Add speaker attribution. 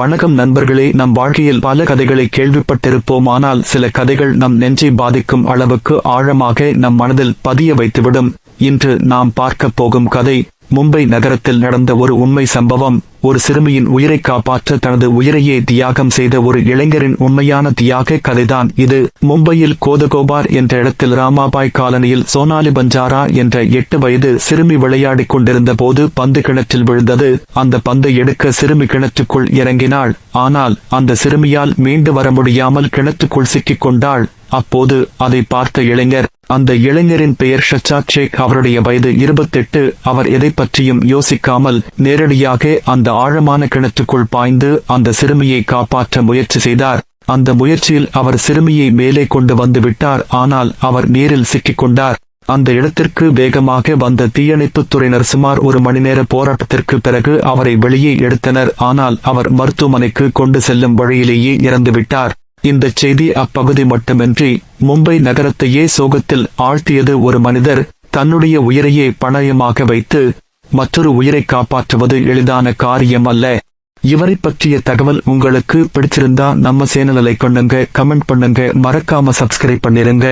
Speaker 1: வணக்கம் நண்பர்களே நம் வாழ்க்கையில் பல கதைகளை கேள்விப்பட்டிருப்போம். ஆனால் சில கதைகள் நம் நெஞ்சை பாதிக்கும் அளவுக்கு ஆழமாக நம் மனதில் பதிய வைத்துவிடும். இன்று நாம் பார்க்கப் போகும் கதை மும்பை நகரத்தில் நடந்த ஒரு உண்மை சம்பவம் ஒரு சிறுமியின் உயிரை காப்பாற்ற தனது உயிரையே தியாகம் செய்த ஒரு இளைஞரின் உண்மையான தியாக கதைதான் இது. மும்பையில் கோதகோபார் என்ற இடத்தில் ராமாபாய் காலனியில் சோனாலி பஞ்சாரா என்ற எட்டு வயது சிறுமி விளையாடிக் கொண்டிருந்த போது பந்து கிணற்றில் விழுந்தது. அந்த பந்தை எடுக்க சிறுமி கிணற்றுக்குள் இறங்கினாள். ஆனால் அந்த சிறுமியால் மீண்டு வர முடியாமல் கிணற்றுக்குள் சிக்கிக் கொண்டாள். அப்போது அதை பார்த்த இளைஞர் அந்த இளைஞரின் பெயர் ஷச்சாக் ஷேக் அவருடைய வயது இருபத்தெட்டு. அவர் எதை பற்றியும் யோசிக்காமல் நேரடியாக அந்த ஆழமான கிணற்றுக்குள் பாய்ந்து அந்த சிறுமியை காப்பாற்ற முயற்சி செய்தார். அந்த முயற்சியில் அவர் சிறுமியை மேலே கொண்டு வந்து விட்டார். ஆனால் அவர் நீரில் சிக்கிக் கொண்டார் அந்த இடத்திற்கு வேகமாக வந்த தீயணைப்புத் துறையினர் சுமார் ஒரு மணி நேர போராட்டத்திற்கு பிறகு அவரை வெளியே எடுத்தனர். ஆனால் அவர் மருத்துவமனைக்கு கொண்டு செல்லும் வழியிலேயே இறந்துவிட்டார். இந்த செய்தி அப்பகுதி மட்டுமின்றி மும்பை நகரத்தையே சோகத்தில் ஆழ்த்தியது ஒரு மனிதர் தன்னுடைய உயிரையே பணயமாக வைத்து மற்றொரு உயிரை காப்பாற்றுவது எளிதான காரியம் அல்ல இவரை பற்றிய தகவல் உங்களுக்கு பிடிச்சிருந்தா நம்ம சேனலை கொண்டுங்க கமெண்ட் பண்ணுங்க மறக்காம சப்ஸ்கிரைப் பண்ணிருங்க.